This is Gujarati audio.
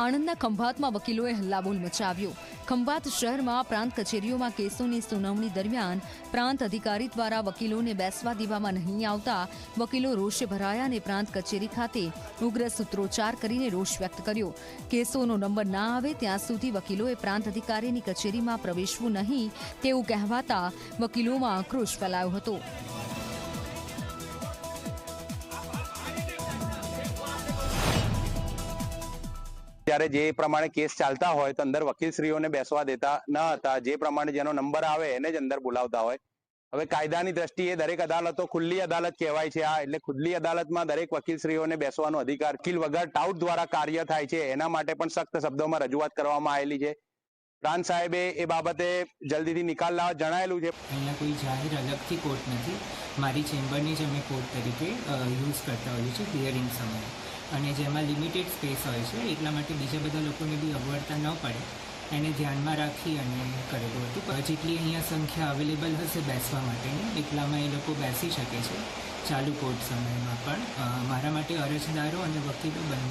આણંદના ખંભાતમાં વકીલોએ હલ્લાબોલ મચાવ્યો. ખંભાત શહેરમાં પ્રાંત કચેરીઓમાં કેસોની સુનાવણી દરમિયાન પ્રાંત અધિકારી દ્વારા વકીલોને બેસવા દેવામાં નહીં આવતા વકીલો રોષે ભરાયા અને પ્રાંત કચેરી ખાતે ઉગ્ર સૂત્રોચ્ચાર કરીને રોષ વ્યક્ત કર્યો. કેસોનો નંબર ના આવે ત્યાં સુધી વકીલોએ પ્રાંત અધિકારીની કચેરીમાં પ્રવેશવું નહીં તેવું કહેવાતા વકીલોમાં આક્રોશ ફેલાયો હતો. ત્યારે જે પ્રમાણે કેસ ચાલતા હોય તો અંદર વકીલશ્રીઓને બેસવા દેતા ન હતા. જે પ્રમાણે જેનો નંબર આવે એને જ અંદર બોલાવતા હોય. હવે કાયદાની દ્રષ્ટિએ દરેક અદાલતો ખુલ્લી અદાલત કહેવાય છે આ. એટલે ખુલ્લી અદાલતમાં દરેક વકીલશ્રીઓને બેસવાનો અધિકાર વકીલ વગર ટાઉટ દ્વારા કાર્ય થાય છે. એના માટે પણ સખ્ત શબ્દોમાં રજૂઆત કરવામાં આવેલી છે. પ્રાંત સાહેબે એ બાબતે જલ્દીથી નિકાલ લાવવા જણાયેલું છે. અહીંયા કોઈ જાહેર અલગથી કોર્ટ નથી. મારી ચેમ્બરની જ અમે કોર્ટ તરીકે યુઝ કરતા હોઈએ છીએ હિયરિંગ સમયે. અને જેમાં લિમિટેડ સ્પેસ હોય છે, એટલા માટે બીજા બધા લોકોને બી અગવડતા ન પડે. એને ધ્યાનમાં રાખી અને કરેલું હતું. જેટલી અહીંયા સંખ્યા અવેલેબલ હશે બેસવા માટેની, એટલામાં એ લોકો બેસી શકે છે. ચાલુ કોર્ટ સમયમાં પણ. મારા માટે અરજદારો અને વકીલો બંને